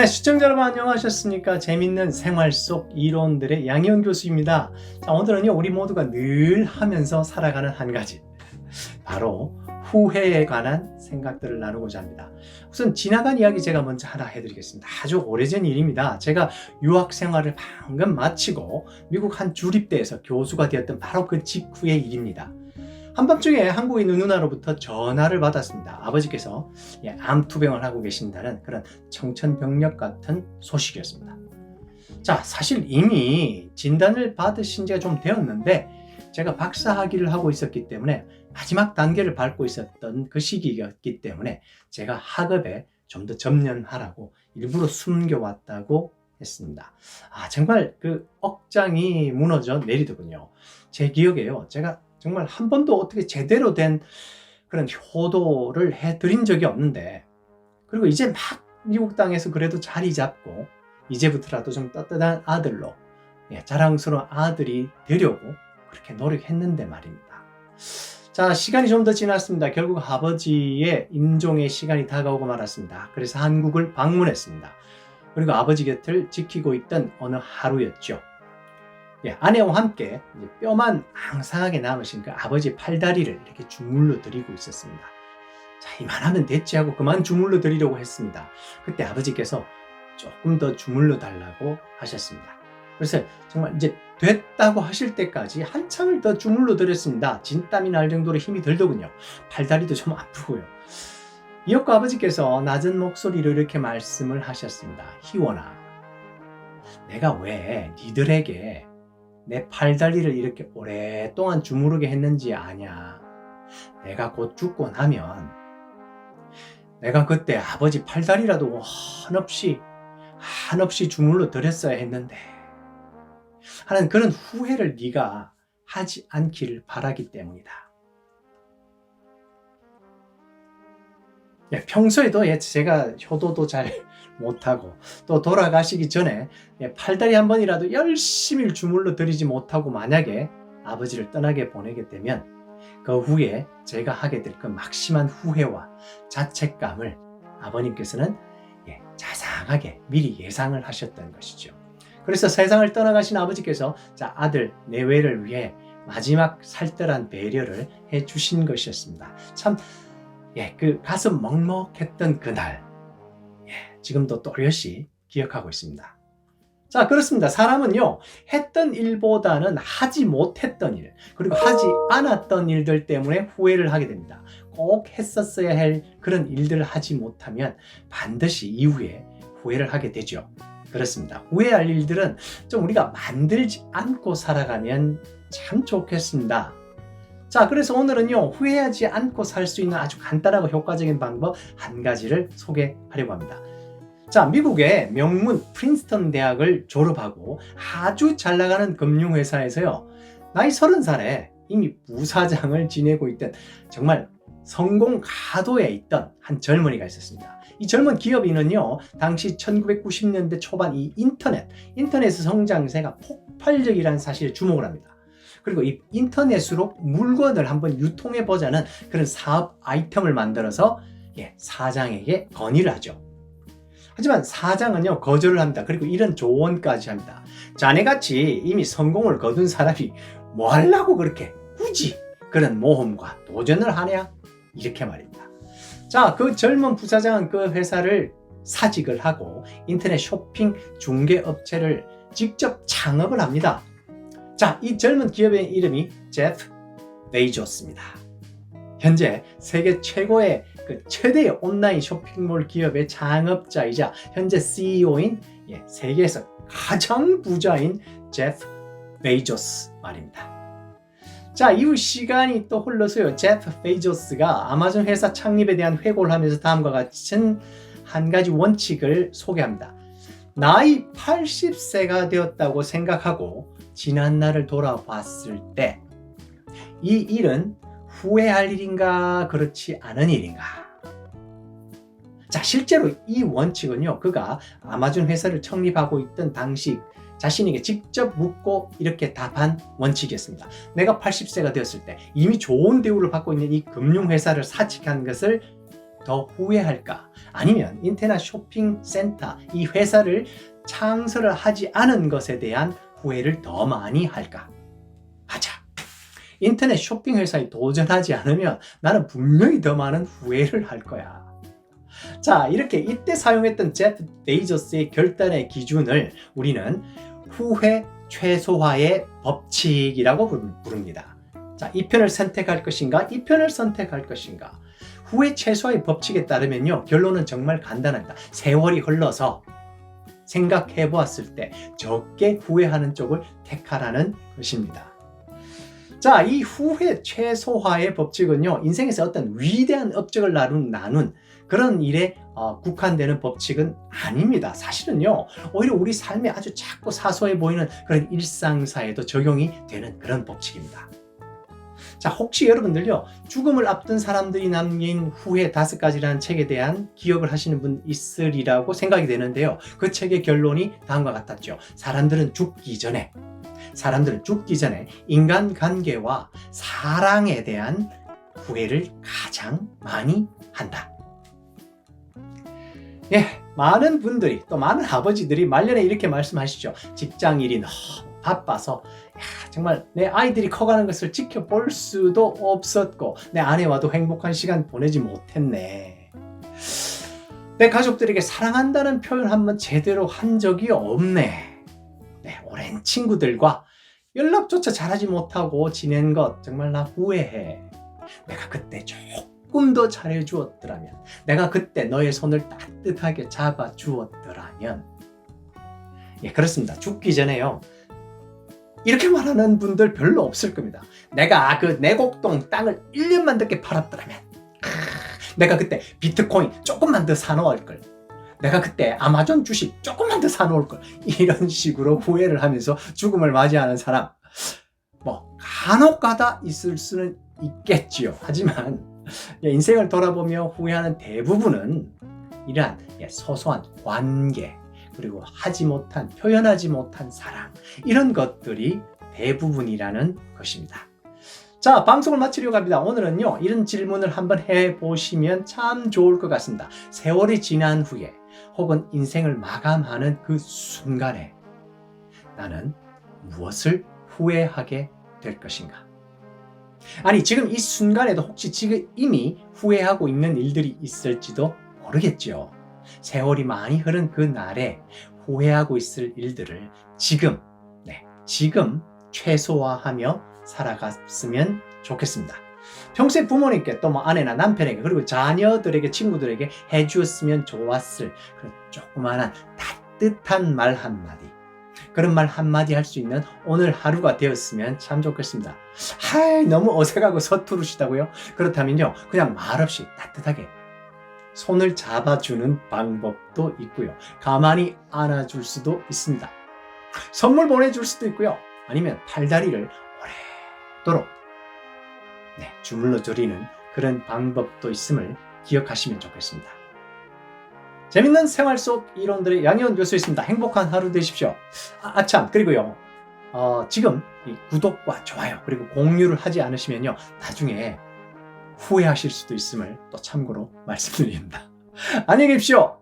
네, 시청자 여러분 안녕하셨습니까? 재밌는 생활 속 이론들의 양희원 교수입니다. 자, 오늘은요, 우리 모두가 늘 하면서 살아가는 한 가지. 바로 후회에 관한 생각들을 나누고자 합니다. 우선 지나간 이야기 제가 먼저 하나 해드리겠습니다. 아주 오래전 일입니다. 제가 유학 생활을 방금 마치고 미국 한 주립대에서 교수가 되었던 바로 그 직후의 일입니다. 한밤중에 한국인 누나로부터 전화를 받았습니다. 아버지께서 예, 암투병을 하고 계신다는 그런 청천벽력 같은 소식이었습니다. 자, 사실 이미 진단을 받으신 지가 좀 되었는데 제가 박사 학위를 하고 있었기 때문에 마지막 단계를 밟고 있었던 그 시기였기 때문에 제가 학업에 좀더 점연하라고 일부러 숨겨왔다고 했습니다. 아, 정말 그 억장이 무너져 내리더군요. 제 기억에요. 제가 정말 한 번도 어떻게 제대로 된 그런 효도를 해드린 적이 없는데, 그리고 이제 막 미국 땅에서 그래도 자리 잡고, 이제부터라도 좀 떳떳한 아들로, 예, 자랑스러운 아들이 되려고 그렇게 노력했는데 말입니다. 자, 시간이 좀 더 지났습니다. 결국 아버지의 임종의 시간이 다가오고 말았습니다. 그래서 한국을 방문했습니다. 그리고 아버지 곁을 지키고 있던 어느 하루였죠. 예, 아내와 함께 뼈만 앙상하게 남으신 그 아버지 팔다리를 이렇게 주물러 드리고 있었습니다. 자, 이만하면 됐지 하고 그만 주물러 드리려고 했습니다. 그때 아버지께서 조금 더 주물러 달라고 하셨습니다. 그래서 정말 이제 됐다고 하실 때까지 한참을 더 주물러 드렸습니다. 진땀이 날 정도로 힘이 들더군요. 팔다리도 좀 아프고요. 이었고 아버지께서 낮은 목소리로 이렇게 말씀을 하셨습니다. 희원아, 내가 왜 니들에게 내 팔다리를 이렇게 오랫동안 주무르게 했는지 아냐? 내가 곧 죽고 나면 내가 그때 아버지 팔다리라도 한없이 한없이 주물러 드렸어야 했는데 하는 그런 후회를 네가 하지 않기를 바라기 때문이다. 예, 평소에도 예, 제가 효도도 잘 못하고 또 돌아가시기 전에 예, 팔다리 한 번이라도 열심히 주물러 드리지 못하고 만약에 아버지를 떠나게 보내게 되면 그 후에 제가 하게 될 그 막심한 후회와 자책감을 아버님께서는 예, 자상하게 미리 예상을 하셨던 것이죠. 그래서 세상을 떠나가신 아버지께서 자 아들 내외를 위해 마지막 살뜰한 배려를 해 주신 것이었습니다. 참 예, 그 가슴 먹먹했던 그날 예, 지금도 또렷이 기억하고 있습니다. 자, 그렇습니다. 사람은요, 했던 일보다는 하지 못했던 일, 그리고 하지 않았던 일들 때문에 후회를 하게 됩니다. 꼭 했었어야 할 그런 일들을 하지 못하면 반드시 이후에 후회를 하게 되죠. 그렇습니다. 후회할 일들은 좀 우리가 만들지 않고 살아가면 참 좋겠습니다. 자, 그래서 오늘은요, 후회하지 않고 살 수 있는 아주 간단하고 효과적인 방법 한 가지를 소개하려고 합니다. 자, 미국의 명문 프린스턴 대학을 졸업하고 아주 잘 나가는 금융회사에서요, 나이 서른 살에 이미 부사장을 지내고 있던 정말 성공 가도에 있던 한 젊은이가 있었습니다. 이 젊은 기업인은요, 당시 1990년대 초반 이 인터넷, 인터넷 성장세가 폭발적이라는 사실에 주목을 합니다. 그리고 이 인터넷으로 물건을 한번 유통해 보자는 그런 사업 아이템을 만들어서 예, 사장에게 건의를 하죠. 하지만 사장은요 거절을 합니다. 그리고 이런 조언까지 합니다. 자네같이 이미 성공을 거둔 사람이 뭐 하려고 그렇게 굳이 그런 모험과 도전을 하냐? 이렇게 말입니다. 자, 그 젊은 부사장은 그 회사를 사직을 하고 인터넷 쇼핑 중개 업체를 직접 창업을 합니다. 자, 이 젊은 기업의 이름이 제프 베이조스입니다. 현재 세계 최고의 그 최대의 온라인 쇼핑몰 기업의 창업자이자 현재 CEO인 예, 세계에서 가장 부자인 제프 베이조스 말입니다. 자, 이후 시간이 또 흘러서요. 제프 베이조스가 아마존 회사 창립에 대한 회고를 하면서 다음과 같은 한 가지 원칙을 소개합니다. 나이 80세가 되었다고 생각하고 지난 날을 돌아봤을 때 이 일은 후회할 일인가 그렇지 않은 일인가 자 실제로 이 원칙은요 그가 아마존 회사를 창립하고 있던 당시 자신에게 직접 묻고 이렇게 답한 원칙이었습니다. 내가 80세가 되었을 때 이미 좋은 대우를 받고 있는 이 금융회사를 사직한 것을 더 후회할까? 아니면 인터넷 쇼핑 센터 이 회사를 창설을 하지 않은 것에 대한 후회를 더 많이 할까? 맞아. 인터넷 쇼핑 회사에 도전하지 않으면 나는 분명히 더 많은 후회를 할 거야. 자, 이렇게 이때 사용했던 제프 베이저스의 결단의 기준을 우리는 후회 최소화의 법칙이라고 부릅니다. 자, 이 편을 선택할 것인가? 이 편을 선택할 것인가? 후회 최소화의 법칙에 따르면요, 결론은 정말 간단합니다. 세월이 흘러서 생각해 보았을 때 적게 후회하는 쪽을 택하라는 것입니다. 자, 이 후회 최소화의 법칙은요, 인생에서 어떤 위대한 업적을 나눈, 나눈 그런 일에 어, 국한되는 법칙은 아닙니다. 사실은요, 오히려 우리 삶에 아주 작고 사소해 보이는 그런 일상사에도 적용이 되는 그런 법칙입니다. 자, 혹시 여러분들요, 죽음을 앞둔 사람들이 남긴 후회 다섯 가지라는 책에 대한 기억을 하시는 분 있으리라고 생각이 되는데요. 그 책의 결론이 다음과 같았죠. 사람들은 죽기 전에, 사람들은 죽기 전에 인간 관계와 사랑에 대한 후회를 가장 많이 한다. 예, 많은 분들이 또 많은 아버지들이 말년에 이렇게 말씀하시죠. 직장 일이 너무 바빠서 야, 정말 내 아이들이 커가는 것을 지켜볼 수도 없었고 내 아내와도 행복한 시간 보내지 못했네. 내 가족들에게 사랑한다는 표현 한번 제대로 한 적이 없네. 네, 오랜 친구들과 연락조차 잘하지 못하고 지낸 것 정말 나 후회해. 내가 그때 조금 더 잘해주었더라면, 내가 그때 너의 손을 따뜻하게 잡아주었더라면. 예, 그렇습니다. 죽기 전에요. 이렇게 말하는 분들 별로 없을 겁니다. 내가 그 내곡동 땅을 1년만 늦게 팔았더라면, 크, 내가 그때 비트코인 조금만 더 사놓을 걸. 내가 그때 아마존 주식 조금만 더 사놓을 걸. 이런 식으로 후회를 하면서 죽음을 맞이하는 사람, 뭐 간혹가다 있을 수는 있겠지요. 하지만 예, 인생을 돌아보며 후회하는 대부분은 이러한 예, 소소한 관계 그리고 하지 못한 표현하지 못한 사랑 이런 것들이 대부분이라는 것입니다. 자, 방송을 마치려고 합니다. 오늘은요, 이런 질문을 한번 해 보시면 참 좋을 것 같습니다. 세월이 지난 후에 혹은 인생을 마감하는 그 순간에 나는 무엇을 후회하게 될 것인가? 아니, 지금 이 순간에도 혹시 지금 이미 후회하고 있는 일들이 있을지도 모르겠죠. 세월이 많이 흐른 그 날에 후회하고 있을 일들을 지금, 네, 지금 최소화하며 살아갔으면 좋겠습니다. 평소에 부모님께 또 뭐 아내나 남편에게 그리고 자녀들에게 친구들에게 해주었으면 좋았을 그런 조그마한 따뜻한 말 한마디 그런 말 한마디 할 수 있는 오늘 하루가 되었으면 참 좋겠습니다. 하이 너무 어색하고 서투르시다고요? 그렇다면요 그냥 말없이 따뜻하게 손을 잡아주는 방법도 있고요. 가만히 안아줄 수도 있습니다. 선물 보내줄 수도 있고요. 아니면 팔다리를 오래도록 네, 주물러 드리는 그런 방법도 있음을 기억하시면 좋겠습니다. 재밌는 생활 속 이론들의 양현 교수였습니다. 행복한 하루 되십시오. 아, 아참 그리고요. 어, 지금 이 구독과 좋아요 그리고 공유를 하지 않으시면요 나중에 후회하실 수도 있음을 또 참고로 말씀드립니다. 안녕히 계십시오.